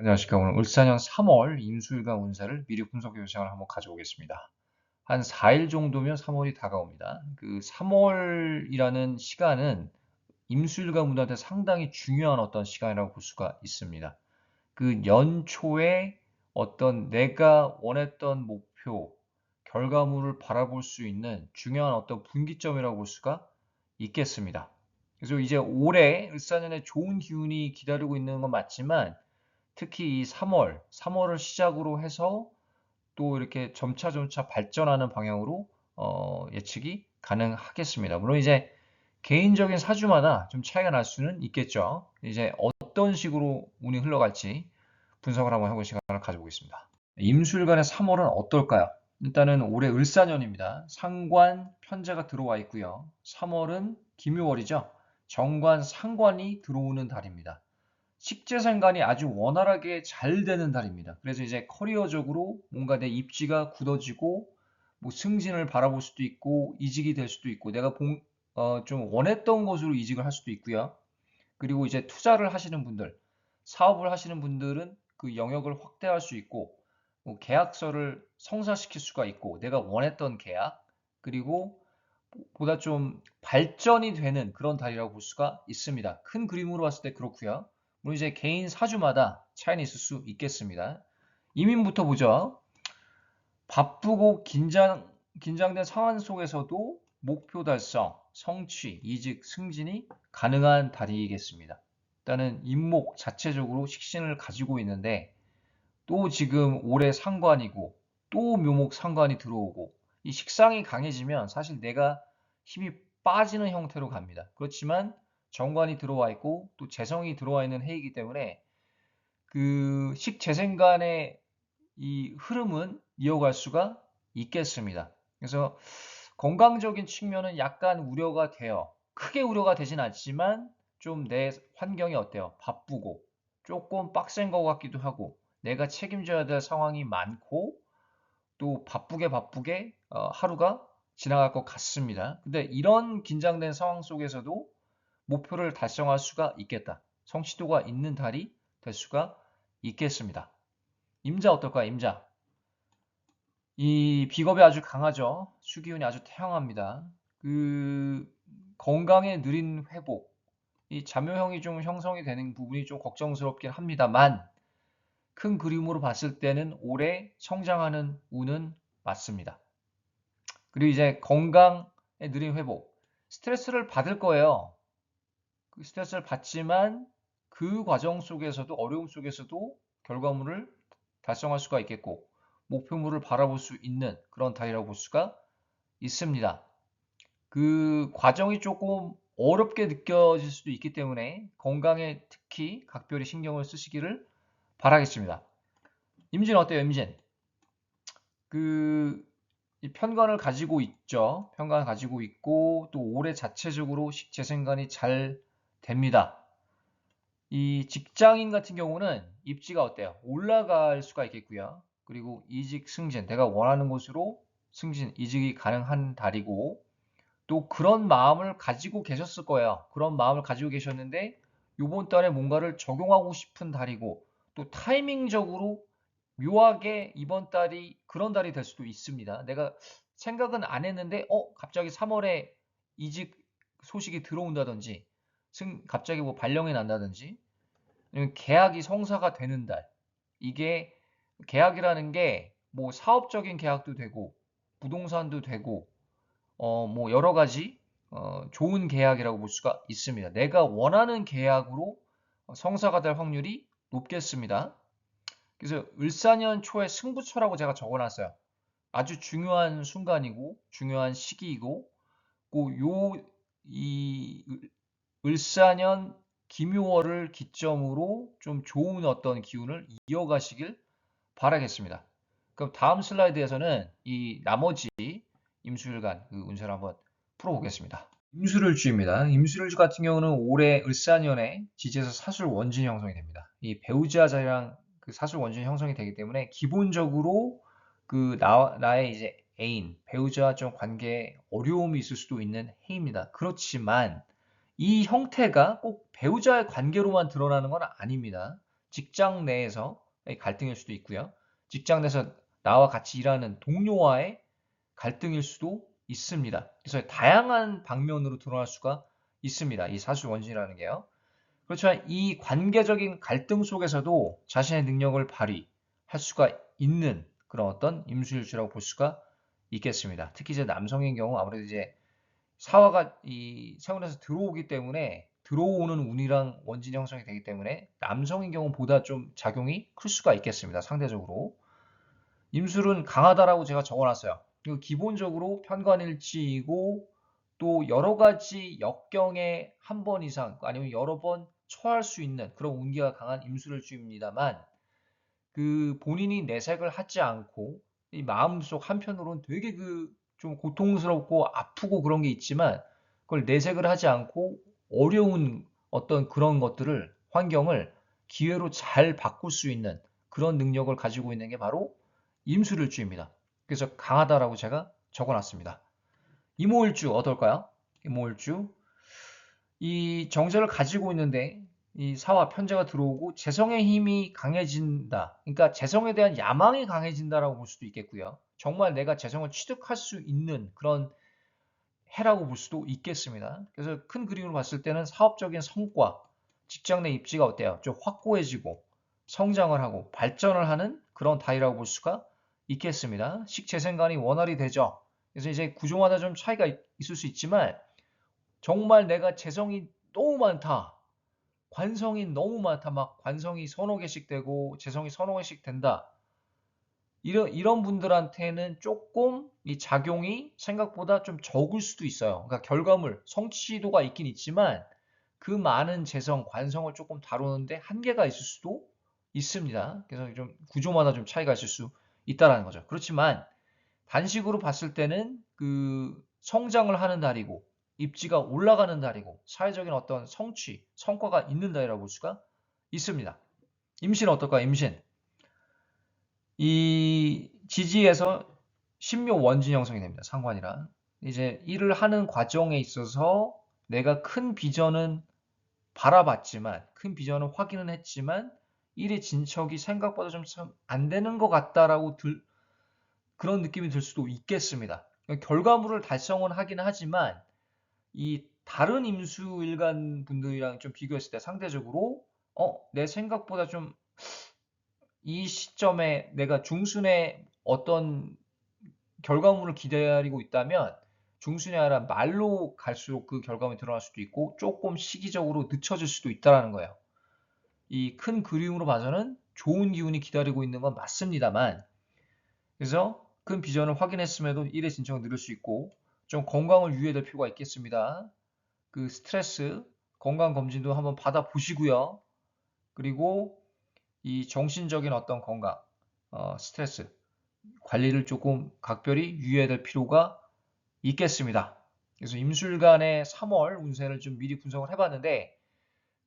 안녕하십니까. 오늘 울산형 3월 임수일간 운세를 미리 분석해 요청을 한번 가져오겠습니다. 한 4일 정도면 3월이 다가옵니다. 그 3월이라는 시간은 임수일간 분들한테 상당히 중요한 어떤 시간이라고 볼 수가 있습니다. 그 연초에 어떤 내가 원했던 목표, 결과물을 바라볼 수 있는 중요한 어떤 분기점이라고 볼 수가 있겠습니다. 그래서 이제 올해 을사년에 좋은 기운이 기다리고 있는 건 맞지만 특히 이 3월, 3월을 시작으로 해서 또 이렇게 점차 점차 발전하는 방향으로 어, 예측이 가능하겠습니다. 물론 이제 개인적인 사주마다 좀 차이가 날 수는 있겠죠. 이제 어떤 식으로 운이 흘러갈지 분석을 한번 해볼 시간을 가져보겠습니다. 임술간의 3월은 어떨까요? 일단은 올해 을사년입니다. 상관, 편제가 들어와 있고요. 3월은 김유월이죠. 정관, 상관이 들어오는 달입니다. 식재생관이 아주 원활하게 잘 되는 달입니다. 그래서 이제 커리어적으로 뭔가 내 입지가 굳어지고 뭐 승진을 바라볼 수도 있고 이직이 될 수도 있고 내가 봉, 어, 좀 원했던 곳으로 이직을 할 수도 있고요. 그리고 이제 투자를 하시는 분들, 사업을 하시는 분들은 그 영역을 확대할 수 있고 뭐 계약서를 성사시킬 수가 있고 내가 원했던 계약 그리고 보다 좀 발전이 되는 그런 달이라고 볼 수가 있습니다. 큰 그림으로 봤을 때 그렇고요. 물론 이제 개인 사주마다 차이는 있을 수 있겠습니다. 이민부터 보죠. 바쁘고 긴장, 긴장된 상황 속에서도 목표 달성, 성취, 이직, 승진이 가능한 달이겠습니다. 일단은 임목 자체적으로 식신을 가지고 있는데 또 지금 올해 상관이고 또 묘목 상관이 들어오고 이 식상이 강해지면 사실 내가 힘이 빠지는 형태로 갑니다. 그렇지만 정관이 들어와 있고 또 재성이 들어와 있는 해이기 때문에 그 식재생 간의 이 흐름은 이어갈 수가 있겠습니다. 그래서 건강적인 측면은 약간 우려가 돼요. 크게 우려가 되진 않지만 좀 내 환경이 어때요? 바쁘고 조금 빡센 것 같기도 하고 내가 책임져야 될 상황이 많고 또 바쁘게 바쁘게 어, 하루가 지나갈 것 같습니다. 근데 이런 긴장된 상황 속에서도 목표를 달성할 수가 있겠다. 성취도가 있는 달이 될 수가 있겠습니다. 임자 어떨까요? 임자. 이 비겁이 아주 강하죠. 수기운이 아주 태양합니다. 그 건강에 느린 회복, 이 자묘형이 좀 형성이 되는 부분이 좀 걱정스럽긴 합니다만 큰 그림으로 봤을 때는 올해 성장하는 운은 맞습니다. 그리고 이제 건강에 느린 회복, 스트레스를 받을 거예요. 그 스트레스를 받지만 그 과정 속에서도 어려움 속에서도 결과물을 달성할 수가 있겠고 목표물을 바라볼 수 있는 그런 달이라고 볼 수가 있습니다. 그 과정이 조금 어렵게 느껴질 수도 있기 때문에 건강에 특히 각별히 신경을 쓰시기를 바라겠습니다. 임진 어때요, 임진? 그 편관을 가지고 있죠. 편관을 가지고 있고 또 올해 자체적으로 식재생관이 잘 됩니다. 이 직장인 같은 경우는 입지가 어때요? 올라갈 수가 있겠고요. 그리고 이직 승진, 내가 원하는 곳으로 승진, 이직이 가능한 달이고 또 그런 마음을 가지고 계셨을 거예요. 그런 마음을 가지고 계셨는데 이번 달에 뭔가를 적용하고 싶은 달이고 또 타이밍적으로 묘하게 이번 달이 그런 달이 될 수도 있습니다. 내가 생각은 안 했는데 어 갑자기 3월에 이직 소식이 들어온다든지 승 갑자기 뭐 발령이 난다든지 계약이 성사가 되는 달 이게 계약이라는 게 뭐 사업적인 계약도 되고 부동산도 되고 어 뭐 여러 가지 어 좋은 계약이라고 볼 수가 있습니다. 내가 원하는 계약으로 성사가 될 확률이 높겠습니다. 그래서 을사년 초에 승부처라고 제가 적어놨어요. 아주 중요한 순간이고 중요한 시기이고 요 이 을사년 김요월을 기점으로 좀 좋은 어떤 기운을 이어가시길 바라겠습니다. 그럼 다음 슬라이드에서는 이 나머지 임수일간 그 운세를 한번 풀어보겠습니다. 임수일주입니다. 임수일주 같은 경우는 올해 을사년에 지지에서 사술 원진 형성이 됩니다. 이 배우자 자랑 그 사술 원진 형성이 되기 때문에 기본적으로 그 나, 나의 이제 애인, 배우자와 좀 관계에 어려움이 있을 수도 있는 해입니다. 그렇지만 이 형태가 꼭 배우자의 관계로만 드러나는 건 아닙니다. 직장 내에서 갈등일 수도 있고요. 직장 내에서 나와 같이 일하는 동료와의 갈등일 수도 있습니다. 그래서 다양한 방면으로 드러날 수가 있습니다. 이 사실 원진이라는 게요. 그렇지만 이 관계적인 갈등 속에서도 자신의 능력을 발휘할 수가 있는 그런 어떤 임수일주라고 볼 수가 있겠습니다. 특히 이제 남성인 경우 아무래도 이제 사화가 이 세운에서 들어오기 때문에 들어오는 운이랑 원진이 형성이 되기 때문에 남성인 경우 보다 좀 작용이 클 수가 있겠습니다. 상대적으로. 임술은 강하다라고 제가 적어놨어요. 그리고 기본적으로 편관일치이고 또 여러 가지 역경에 한 번 이상 아니면 여러 번 처할 수 있는 그런 운기가 강한 임술일주입니다만 그 본인이 내색을 하지 않고 이 마음속 한편으로는 되게 그 좀 고통스럽고 아프고 그런 게 있지만 그걸 내색을 하지 않고 어려운 어떤 그런 것들을 환경을 기회로 잘 바꿀 수 있는 그런 능력을 가지고 있는 게 바로 임술일주입니다. 그래서 강하다라고 제가 적어놨습니다. 이모일주 어떨까요? 이모일주 이 정제를 가지고 있는데 이 사와 편제가 들어오고 재성의 힘이 강해진다. 그러니까 재성에 대한 야망이 강해진다라고 볼 수도 있겠고요. 정말 내가 재성을 취득할 수 있는 그런 해라고 볼 수도 있겠습니다. 그래서 큰 그림으로 봤을 때는 사업적인 성과, 직장 내 입지가 어때요? 좀 확고해지고 성장을 하고 발전을 하는 그런 달이라고 볼 수가 있겠습니다. 식재생관이 원활히 되죠. 그래서 이제 구조마다 좀 차이가 있- 있을 수 있지만 정말 내가 재성이 너무 많다. 관성이 너무 많다. 막 관성이 서너 개씩 되고 재성이 서너 개씩 된다. 이런, 이런 분들한테는 조금 이 작용이 생각보다 좀 적을 수도 있어요. 그러니까 결과물, 성취도가 있긴 있지만 그 많은 재성, 관성을 조금 다루는데 한계가 있을 수도 있습니다. 그래서 좀 구조마다 좀 차이가 있을 수 있다라는 거죠. 그렇지만 단식으로 봤을 때는 그 성장을 하는 달이고 입지가 올라가는 달이고 사회적인 어떤 성취, 성과가 있는 달이라고 볼 수가 있습니다. 임신 어떨까? 임신. 이 지지에서 신묘 원진 형성이 됩니다. 상관이라. 이제 일을 하는 과정에 있어서 내가 큰 비전은 바라봤지만, 큰 비전은 확인은 했지만, 일의 진척이 생각보다 좀 안 되는 것 같다라고 들, 그런 느낌이 들 수도 있겠습니다. 결과물을 달성은 하긴 하지만, 이 다른 임수 일간 분들이랑 좀 비교했을 때 상대적으로, 어, 내 생각보다 좀 이 시점에 내가 중순에 어떤 결과물을 기다리고 있다면 중순에 아니라 말로 갈수록 그 결과물이 드러날 수도 있고 조금 시기적으로 늦춰질 수도 있다는 거예요. 이 큰 그림으로 봐서는 좋은 기운이 기다리고 있는 건 맞습니다만 그래서 큰 비전을 확인했음에도 일의 진척을 늘릴 수 있고 좀 건강을 유의해야 될 필요가 있겠습니다. 그 스트레스 건강 검진도 한번 받아 보시고요. 그리고 이 정신적인 어떤 건강, 어, 스트레스 관리를 조금 각별히 유의해야 될 필요가 있겠습니다. 그래서 임술간의 3월 운세를 좀 미리 분석을 해봤는데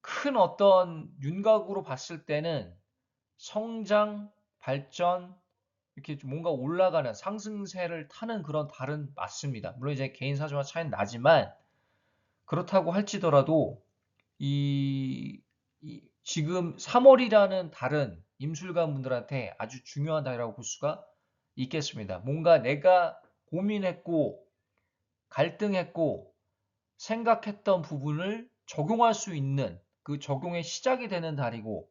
큰 어떤 윤곽으로 봤을 때는 성장, 발전, 이렇게 좀 뭔가 올라가는 상승세를 타는 그런 달은 맞습니다. 물론 이제 개인 사주와 차이는 나지만 그렇다고 할지더라도 이, 이 지금 3월이라는 달은 임술관 분들한테 아주 중요한 달이라고 볼 수가 있겠습니다. 뭔가 내가 고민했고 갈등했고 생각했던 부분을 적용할 수 있는 그 적용의 시작이 되는 달이고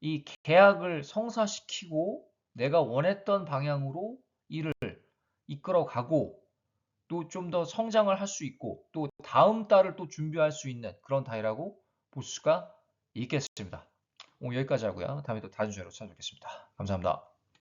이 계약을 성사시키고 내가 원했던 방향으로 일을 이끌어 가고 또 좀 더 성장을 할 수 있고 또 다음 달을 또 준비할 수 있는 그런 달이라고 볼 수가 있겠습니다. 오늘 여기까지 하고요. 다음에 또 다른 주제로 찾아뵙겠습니다. 감사합니다.